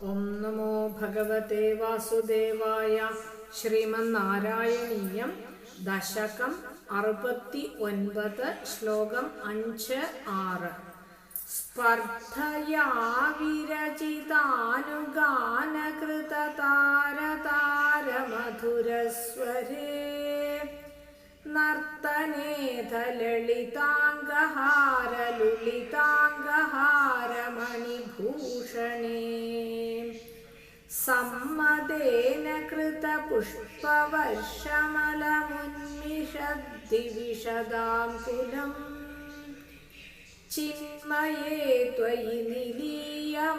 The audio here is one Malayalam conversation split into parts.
ഓം നമോ ഭഗവതേ വാസുദേവായ ശ്രീമന്നാരായണീയം ദശകം അറുപത്തി ഒൻപത് ശ്ലോകം അഞ്ച് ആറ്. സ്പർദ്ധയാ വിരചിതാനുഗാനകൃതതാരതാരമധുരസ്വരേ നർത്തനേധ ലളിതാംഗഹാരലുളിതാ सम्मदेन कृतपुष्पवर्षमलमुन्मिषद्दिविशदाङ्कुलम् चिन्मये त्वयि निलीयमानमिव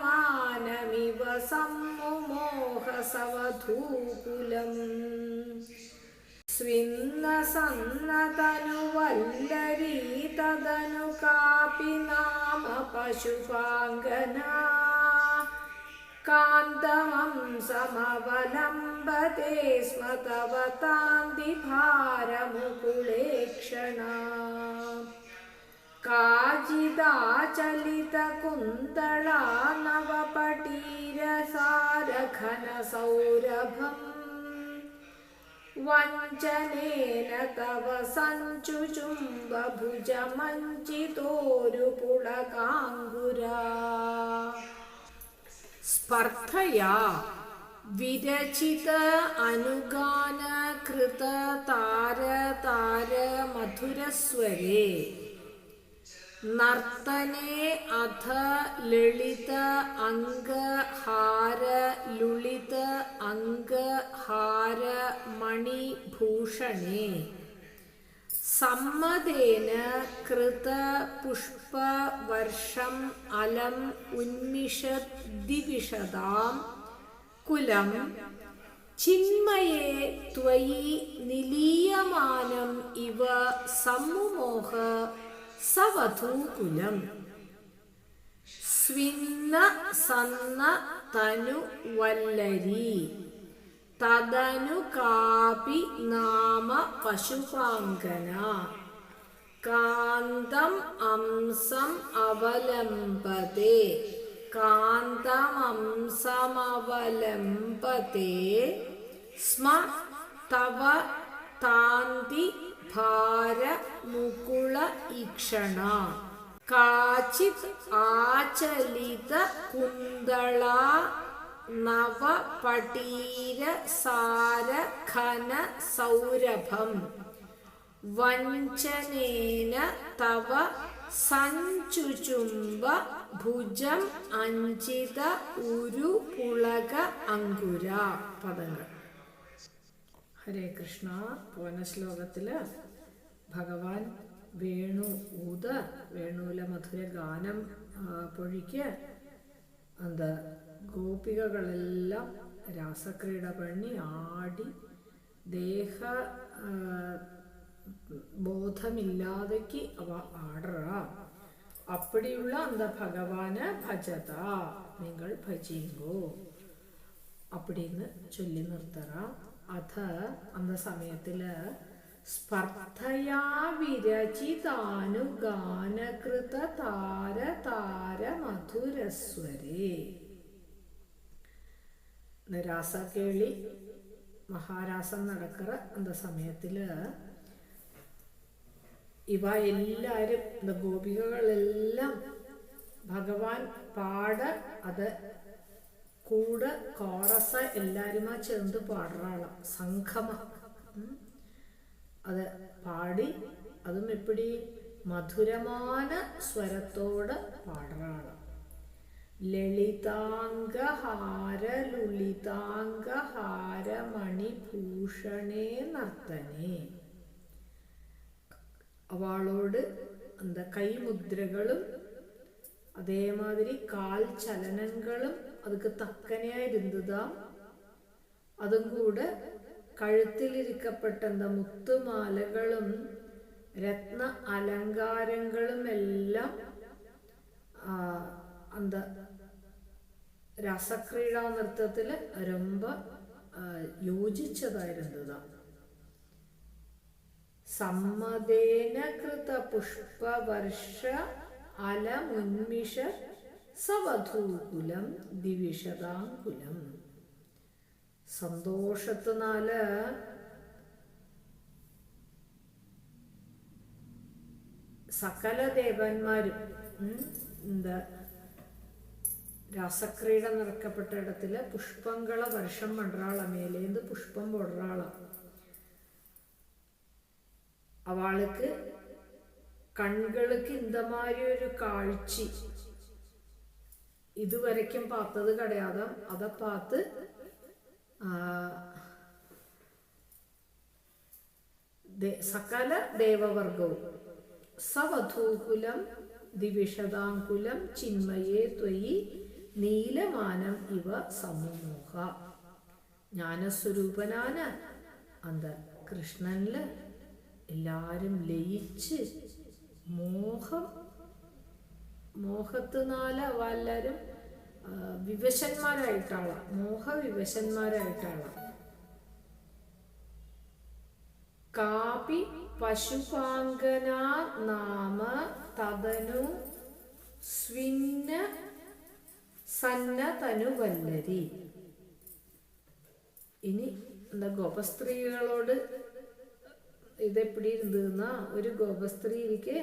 सम्मुमोहसवधूकुलम् स्विन्नसन्नतनुवल्लरी तदनु कापि नाम पशुपाङ्गना कान्तमं समवलम्बते स्म तव तान्दिभारमुकुले क्षणा काजिदाचलितकुन्तला नवपटीरसारघनसौरभम् वञ्चनेन तव सञ्चुचुम्बभुजमञ्चितोरुपुळकाङ्गुरा സ്പർദ്ധയാ. വിരചിത അനുഗാനകൃത താര താര മധുരസ്വരേ. നർത്തനേ അധ ലളിത അംഗ ഹാര ലുളിത അംഗ ഹാര മണിഭൂഷണേ. സമ്മതേന കൃത പുഷ്പവർഷം അലം ഉന്മിഷദ്ദിവിഷതാം കുലം ചിന്മയേ ത്വയി നിലീയമാനം ഇവ സമ്മുമോഹ സവധൂകുലം സ്വിന്ന സന്ന തനു വല്ലരി തദനു കാപി നാമ പശുപാങ്കന. കാന്തം അംസം അവലംബത്തെ കാന്തമംസമവലംബത്തെ സ്മ തവ താന്തി ഭാര മുകുള ഇക്ഷണ കാചിത് ആചലിത കുന്തള നവപടീര സാര ഖന സൗരഭം വഞ്ചനേന തവ സഞ്ചുചുംബ ഭുജം അഞ്ചിത ഉരു പുളക അങ്കുര. പദങ്ങൾ. ഹരേ കൃഷ്ണ. പോന ശ്ലോകത്തിൽ ഭഗവാൻ വേണു ഊത് വേണുവിലെ മധുര ഗാനം പൊഴിക്ക് അത് ഗോപികകളെല്ലാം രാസക്രീഡ പണി ആടി ദേഹ ബോധമില്ലാതെക്ക് അവ ആടറ. അപ്പടിയുള്ള അന്ത ഭഗവാന് ഭജത നിങ്ങൾ ഭജിയുങ്കോ അപ്പടിന്ന് ചൊല്ലി നിർത്തറ. അത് അന്ന സമയത്തിൽ സ്പർദ്ധയാ വിരചിതാനുഗാനകൃത താര താര മധുരസ്വരേ രാസക്കേളി മഹാരാസം നടക്കിற அந்த സമയത്തിൽ ഇവ എല്ലാവരും இந்த ഗോപികകളെല്ലാം ഭഗവാൻ പാട അത് കൂട് കോറസ എല്ലാരുമാ ചേർന്ന് പാടുറാളാം സംഘമ. അത് പാടി അതും എപ്പിടി മധുരമാന സ്വരത്തോട് പാടണം ലളിതാംഗഹാരലുളിതാംഗഹാരമണിഭൂഷണേ നർത്തനെ. അവളോട് എന്താ കൈമുദ്രകളും അതേമാതിരി കാൽ ചലനങ്ങളും അതൊക്കെ തക്കനെയായി ഇരുന്നതാം. അതും കൂടെ കഴുത്തിലിരിക്കപ്പെട്ട മുത്തുമാലകളും രത്ന അലങ്കാരങ്ങളും എല്ലാം എന്താ രസക്രീഡാ നൃത്തത്തിൽ രൊമ്പ യോജിച്ചതായിരുന്നതാണ് സമ്മതേന കൃത പുഷ്പവർഷ അല മുൻമിഷ സവധൂകുലം ദിവിഷതാങ്കുലം സന്തോഷത്തിനാല് സകല ദേവന്മാരും എന്താ രാസക്രീഡ നിറക്കപ്പെട്ട ഇടത്തിൽ പുഷ്പങ്ങളെ വർഷം പണ്ടാള മേലേന്ന് പുഷ്പം പൊടാള അവൾക്ക് കണുകൾക്ക് ഇന്തമാരി ഒരു കാഴ്ച. ഇതുവരയ്ക്കും പാത്തത് കടയാതെ. അത പാത്ത് സകല ദേവവർഗവും സവധൂകുലം ദിവിഷതാങ്കുലം ചിന്മയേ ത്വയി നീലമാനം ഇവ സമൂഹ. ജ്ഞാനസ്വരൂപനാന അന്ത കൃഷ്ണനിൽ എല്ലാരും ലയിച്ച് മോഹം മോഹത്തിനാല എല്ലാവരും വിവശന്മാരായിട്ടാളാ മോഹവിവശന്മാരായിട്ടാണ് കാപി പശുപാങ്കന നാമ തതനു സ്വിന്ന സന്ന തനുവല്ലരി ഇനി എന്താ ഗോപസ്ത്രീകളോട് ഇതെപ്പിടി ഇരുന്നാ ഒരു ഗോപസ്ത്രീ ഇരിക്കെ.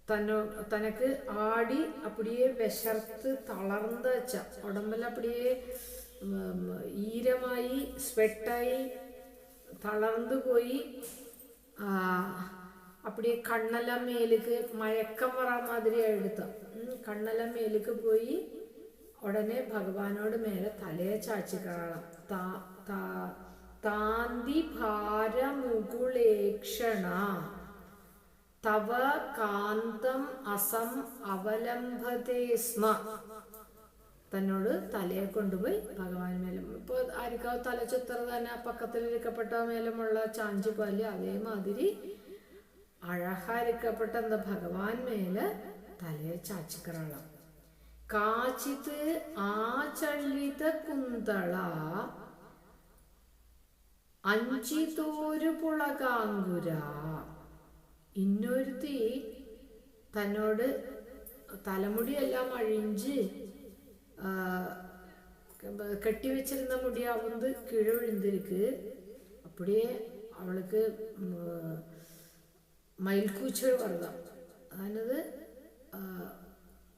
ആ, തന്നോ തനക്ക് ആടി அப்படியே വിശർത്ത് തളർന്നച്ച ഉടമ്പെല്ലാം அப்படியே ഉം, ഈരമായി സ്വെട്ടായി തളർന്നു പോയി ആ, அப்படியே കണ്ണെല്ലാം മേലേക്ക് മയക്കം വരാ മാതിരി എടുത്ത കണ്ണെല്ലാം മേലേക്ക് പോയി ഉടനെ ഭഗവാനോട് മേലെ തലയെ ചാച്ചി കാണാം താ താ താന്തി ഭാരമുകുളേക്ഷണ തവ കാന്തം അസം അവലംബതേ സ്മ. തന്നോട് തലയെ കൊണ്ടുപോയി ഭഗവാൻ മേലും ഇപ്പോൾ ആർക്കാവ് തല ചുത്തറ തന്നെ പക്കത്തിലിരിക്കപ്പെട്ട മേലുമുള്ള ചാഞ്ചുപാൽ അതേമാതിരി അഴഹാരിക്കപ്പെട്ട എന്താ ഭഗവാൻ മേൽ തലയെ ചാച്ചിക്കറളം കാച്ചിത് ആചള്ളിത കുന്തള അഞ്ചിതോരു പുളകാങ്കുര. ഇന്നൊരുത്തി തന്നോട് തലമുടിയെല്ലാം അഴിഞ്ച് കെട്ടിവെച്ചിരുന്ന മുടിയാവുന്നത് കീഴെ വിഴുന്നിരിക്ക് അപ്പടിയേ അവൾക്ക് മയിൽക്കൂച്ചൽ വറുതാം അതായത്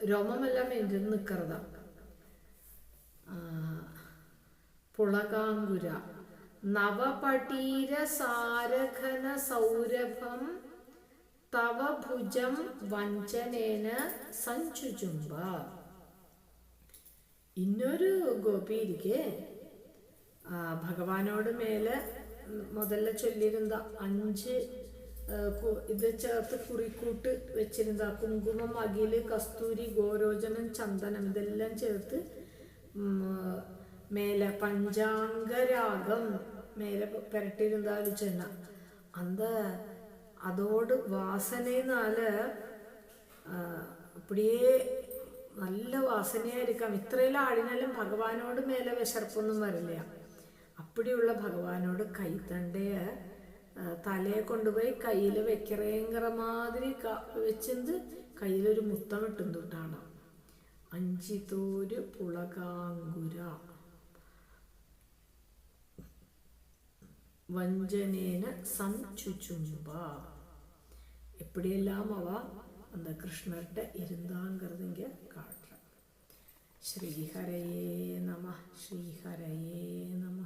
രോമമെല്ലാം എന്റെ നിൽക്കറുതാം പുളകാങ്കുര. നവപടീര സാരഘന സൗരഭം തവ ഭുജം വഞ്ചനേന സഞ്ചുചുംബ ഇന്നൊരു ഗോപി ഇരിക്കെ. ഭഗവാനോട് മേലെ മുതല്ല ചൊല്ലിയിരുന്ന അഞ്ച് ഇത് ചേർത്ത് കുറിക്കൂട്ട് വെച്ചിരുന്ന കുങ്കുമം അകിൽ കസ്തൂരി ഗോരോചനം ചന്ദനം ഇതെല്ലാം ചേർത്ത് മേലെ പഞ്ചാംഗരാഗം മേലെ പുരട്ടിയിരുന്ന ചെണ്ണ അന്ത அதோடு வாசனைனால ஆஹ், அப்படியே നല്ല വാസനയായിരിക്കാം ഇത്രയെല്ലാം ആടിനാലും ഭഗവാനോട് മേലെ വിശർപ്പൊന്നും വരില്ല അപ്പടിയുള്ള ഭഗവാനോട് കൈത്തണ്ടയ തലയെ കൊണ്ടുപോയി കയ്യിൽ വെക്കറേങ്കറ മാതിരി ക- വെച്ചിന്ത് കയ്യിലൊരു മുത്തം ഇട്ടും തൊട്ടാണ് അഞ്ചിതോര് പുളകാങ്കുര വഞ്ചനേന സംചുചുംബ എപ്പോഴെല്ലാം അവ അന്ന് കൃഷ്ണരുടെ ഇരുന്താങ്കർതിങ്ക കാട്ടുക ശ്രീഹരയേ നമ ശ്രീഹരയേ നമ.